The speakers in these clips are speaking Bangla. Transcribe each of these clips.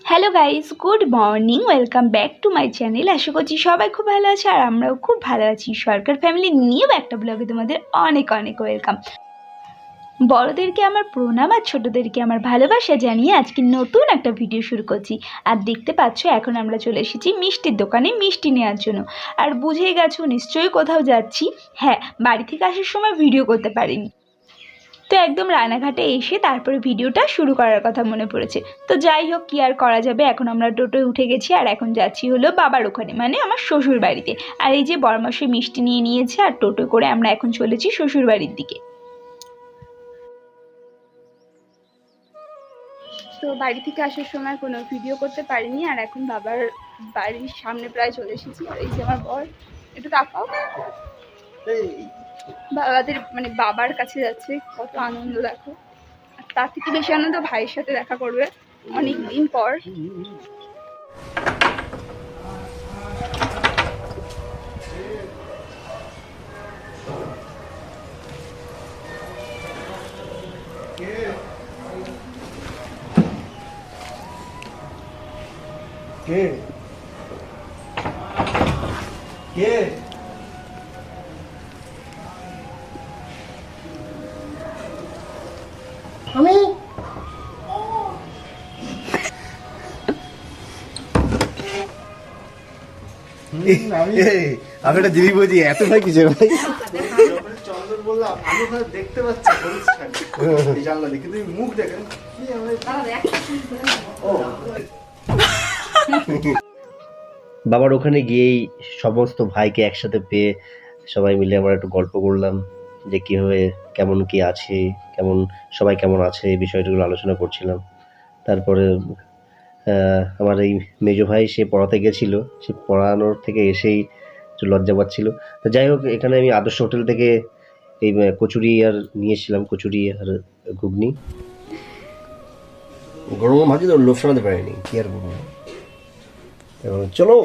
Hello guys good morning welcome back to my channel আশা করছি সবাই খুব ভালো আছে আর আমরাও খুব ভালো আছি। সরকার ফ্যামিলি নিয়েও একটা ব্লগে তোমাদের অনেক অনেক ওয়েলকাম বড়দেরকে আমার প্রণাম আর ছোটোদেরকে আমার ভালোবাসা জানিয়ে আজকে নতুন একটা ভিডিও শুরু করছি। আর দেখতে পাচ্ছ, এখন আমরা চলে এসেছি মিষ্টির দোকানে মিষ্টি নেওয়ার জন্য। আর বুঝেই গেছো, নিশ্চয়ই কোথাও যাচ্ছি। হ্যাঁ বাড়ি থেকে আসার সময় ভিডিও করতে পারিনি। তো একদম রানাঘাটে এসে তারপরে ভিডিওটা শুরু করার কথা মনে পড়েছে। তো যাই হোক কি আর করা যাবে? এখন আমরা টোটোয় উঠে গেছি আর এখন যাচ্ছি হলো বাবার ওখানে মানে আমার শ্বশুর বাড়িতে। আর এই যে বরমাসে মিষ্টি নিয়ে নিয়েছে আর টোটো করে আমরা এখন চলেছি শ্বশুর বাড়ির দিকে। তো বাড়ি থেকে আসার সময় কোনো ভিডিও করতে পারিনি আর এখন বাবার বাড়ির সামনে প্রায় চলে এসেছি। আর এই যে আমার বর একটু তাকাও। বাবাদের মানে বাবার কাছে যাচ্ছে, কত আনন্দ, দেখো। আর তার থেকে বেশি আনন্দ ভাইয়ের সাথে দেখা করবে অনেক দিন পর। কে? কে? আমি একটা বলছি, এত ভাই কিছু ভাই? বাবার ওখানে গিয়েই সমস্ত ভাইকে একসাথে পেয়ে সবাই মিলে আমরা একটু গল্প করলাম, যে কীভাবে, কেমন কি আছে, কেমন, সবাই কেমন আছে এই বিষয়গুলো আলোচনা করছিলাম। তারপরে আমার এই মেজো ভাই সে পড়াতে গেছিল। সে পড়ানোর থেকে এসেই একটু লজ্জা পাচ্ছিল। তো যাই হোক এখানে আমি আদর্শ হোটেল থেকে এই কচুরি আর নিয়েছিলাম কচুরি আর ঘুগনি। গরম ভাজি তো লোভ সামলাতে পারিনি কি আর বলব চলো।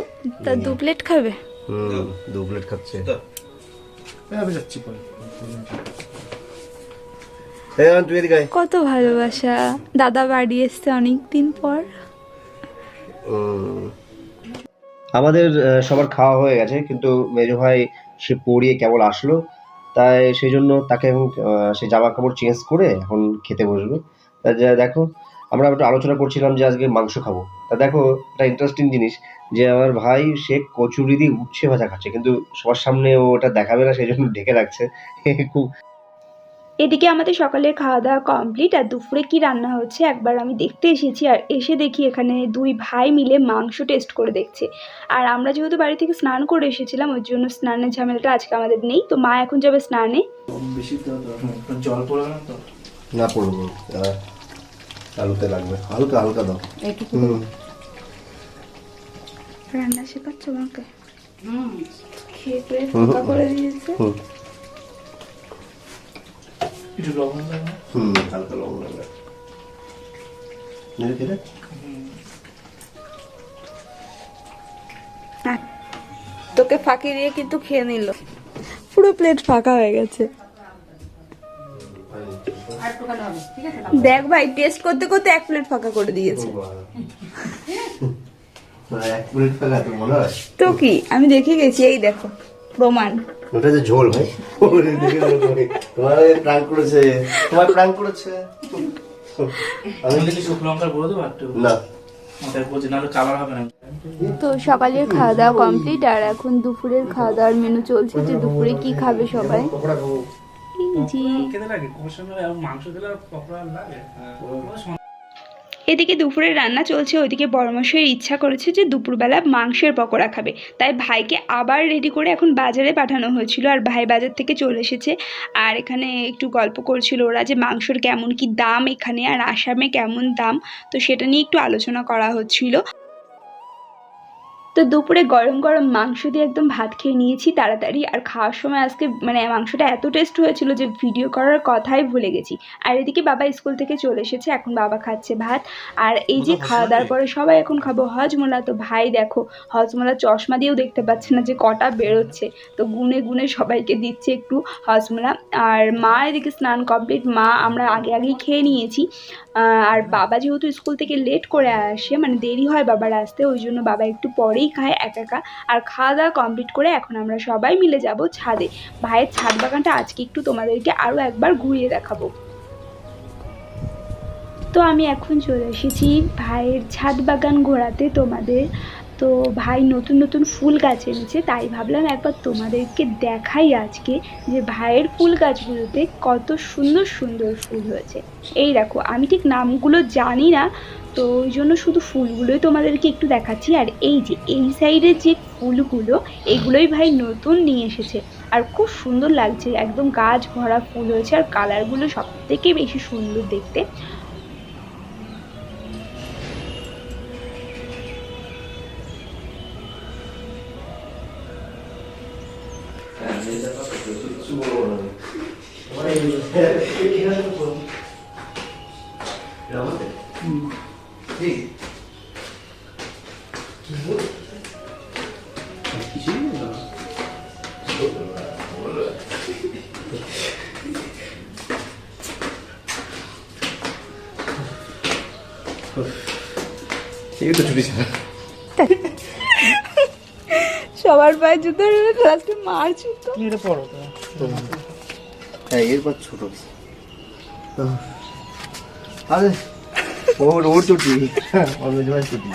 তা দু প্লেট খাবে? হুম দু প্লেট খাচ্ছে। আমি যাচ্ছি পরে। হ্যাঁ আয়। কত ভালোবাসা। দাদা বাড়ি এসছে অনেক দিন পর। আমাদের সবার খাওয়া হয়ে গেছে, কিন্তু মেজো ভাই, সে পড়িয়ে কেবল আসলো। তাই সেই জন্য তাকে এখন সে জামা কাপড় চেঞ্জ করে এখন খেতে বসবে। তা যা, দেখো, আমরা একটু আলোচনা করছিলাম যে আজকে মাংস খাব। তা দেখো, একটা ইন্টারেস্টিং জিনিস, যে আমার ভাই, সে কচুরি দিয়ে উচ্ছে ভাজা খাচ্ছে, কিন্তু সবার সামনে ও ওটা দেখাবে না, সেই জন্য ঢেকে রাখছে। খুব এদিকে আমাদের সকালের খাওয়া দাওয়া কমপ্লিট আর দুপুরে কি রান্না হচ্ছে একবার আমি দেখতে এসেছি আর এসে দেখি এখানে দুই ভাই মিলে মাংস টেস্ট করে দেখছে। আর আমরা যেহেতু বাড়ি থেকে স্নান করে এসেছিলাম ওই জন্য স্নানের ঝামেলাটা আজকে আমাদের নেই। তো মা এখন যাবে স্নানে। বেশি তো দরকার জল পড়বে না তো। না পড়ব আলুতে লাগবে। হালকা হালকা দাও। রান্না শেখাচ্ছ আমাকে? খেয়ে খেয়ে করে দিয়েছে। একটু লবণ লাগবে হুম হালকা লবণ লাগবে নেড়ে তোকে ফাঁকি দিয়ে কিন্তু খেয়ে নিল। পুরো প্লেট ফাঁকা হয়ে গেছে। দেখ ভাই টেস্ট করতে করতে এক প্লেট ফাঁকা করে দিয়েছে। তো কি? আমি দেখে গেছি এই দেখো। প্রমাণ। ওটা যে ঝোল ভাই। তোমার প্রাণ করেছে তোমার প্রাণ করেছে আমি কি শুকনো গুঁড়ো দেবো একটু? না। তো সকালের খাওয়া দাওয়া কমপ্লিট আর এখন দুপুরের খাওয়া দাওয়ার মেনু চলছে যে দুপুরে কি খাবে সবাই? মাংস এদিকে দুপুরের রান্না চলছে, ওইদিকে বড়মশের ইচ্ছা করেছে যে দুপুরবেলা মাংসের পকোড়া খাবে। তাই ভাইকে আবার রেডি করে এখন বাজারে পাঠানো হয়েছিল আর ভাই বাজার থেকে চলে এসেছে। আর এখানে একটু গল্প করছিল ওরা যে মাংসর কেমন কি দাম এখানে আর আসামে কেমন দাম, তো সেটা নিয়ে একটু আলোচনা করা হচ্ছিল। তো দুপুরে গরম গরম মাংস দিয়ে একদম ভাত খেয়ে নিয়েছি তাড়াতাড়ি। আর খাওয়ার সময় আজকে মানে মাংসটা এত টেস্ট হয়েছিল যে ভিডিও করার কথাই ভুলে গেছি। আর এদিকে বাবা স্কুল থেকে চলে এসেছে এখন বাবা খাচ্ছে ভাত। আর এই যে খাওয়া দাওয়ার পরে সবাই এখন খাব হজমোলা। তো ভাই দেখো হজমোলা চশমা দিয়েও দেখতে পাচ্ছে না যে কটা বেরোচ্ছে। তো গুনে গুনে সবাইকে দিচ্ছে একটু হজমোলা। আর মা এদিকে স্নান কমপ্লিট মা আমরা আগে আগেই খেয়ে নিয়েছি। আর বাবা যেহেতু স্কুল থেকে লেট করে আসে মানে দেরি হয় বাবার আসতে, ওই জন্য বাবা একটু পরেই খায় একা একা। আর খাওয়া দাওয়া কমপ্লিট করে এখন আমরা সবাই মিলে যাব ছাদে। ভাইয়ের ছাদ বাগানটা আজকে একটু তোমাদেরকে আরও একবার ঘুরিয়ে দেখাবো। তো আমি এখন চলে এসেছি ভাইয়ের ছাদ বাগান ঘোরাতে তোমাদের তো ভাই নতুন নতুন ফুল গাছ এনেছে, তাই ভাবলাম একবার তোমাদেরকে দেখাই আজকে যে ভাইয়ের ফুল গাছগুলোতে কত সুন্দর সুন্দর ফুল হয়েছে। এই দেখো, আমি ঠিক নামগুলো জানি না, তো ওই জন্য শুধু ফুলগুলোই তোমাদেরকে একটু দেখাচ্ছি। আর এই যে, এই সাইডের যে ফুলগুলো, এগুলোই ভাই নতুন নিয়ে এসেছে। আর খুব সুন্দর লাগছে, একদম গাছ ভরা ফুল হয়েছে, আর কালারগুলো সব থেকে বেশি সুন্দর দেখতে। এই তো ছুটি ছিল সবার পায়ে জুতো লাস্টে মার জুতো এটা পড়ো তো হ্যাঁ এরপর ছোট আরে ওর ওর ওর মেজবাই ছুটি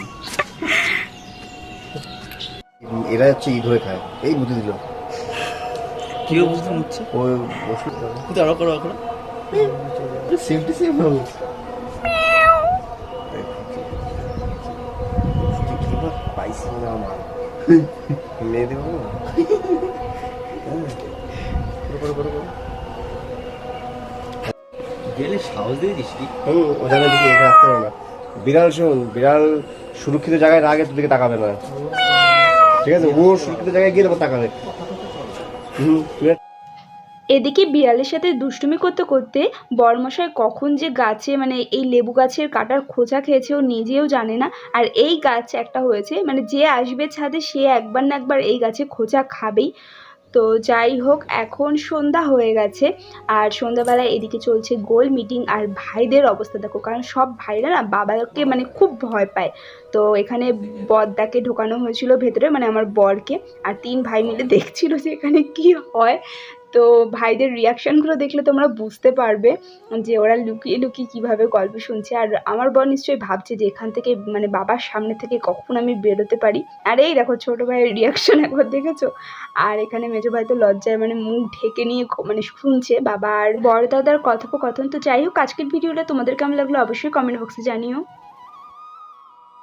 এরা হচ্ছে ঈদ হয়ে খায় এই বুঝে দিল কি অবস্থা হচ্ছে ও ওষুধ দাঁড়া করো এখন সেফটি সেফ হবে পাইছি না আমার মেয়ে দেবো? হ্যাঁ। গেলে সাহস দিয়ে দিস হুম ওখানে দিকে এখানে আসতে হবে না। বিড়াল শুন বিড়াল সুরক্ষিত জায়গায় আগে তোর দিকে তাকাবে না। ঠিক আছে? ও সুরক্ষিত জায়গায় গিয়ে তাকাবে। হুম এদিকে বিড়ালের সাথে দুষ্টুমি করতে করতে বরমশাই কখন যে গাছে মানে এই লেবু গাছের কাটার খোঁচা খেয়েছে ও নিজেও জানে না। আর এই গাছ একটা হয়েছে মানে যে আসবে ছাদে সে একবার না একবার এই গাছে খোঁচা খাবেই। তো যাই হোক, এখন সন্ধ্যা হয়ে গেছে আর সন্ধ্যাবেলায় এদিকে চলছে গোল মিটিং আর ভাইদের অবস্থা দেখো, কারণ সব ভাইরা না বাবাকে মানে খুব ভয় পায়। তো এখানে বদ্দাকে ঢোকানো হয়েছিল ভেতরে মানে আমার বরকে। আর তিন ভাই মিলে দেখছিল যে এখানে কি হয়। তো ভাইদের রিয়াকশানগুলো দেখলে তোমরা বুঝতে পারবে যে ওরা লুকিয়ে লুকিয়ে কীভাবে গল্প শুনছে। আর আমার বর নিশ্চয়ই ভাবছে যে এখান থেকে মানে বাবার সামনে থেকে কখন আমি বেরোতে পারি। আর এই দেখো ছোটো ভাইয়ের রিয়াকশন একবার দেখেছ? আর এখানে মেজো ভাই তো লজ্জায় মানে মুখ ঢেকে নিয়ে মানে শুনছে বাবা আর বড় দাদার কথোপকথন। তো যাই হোক, আজকের ভিডিওটা তোমাদের কেমন লাগল অবশ্যই কমেন্ট বক্সে জানিও।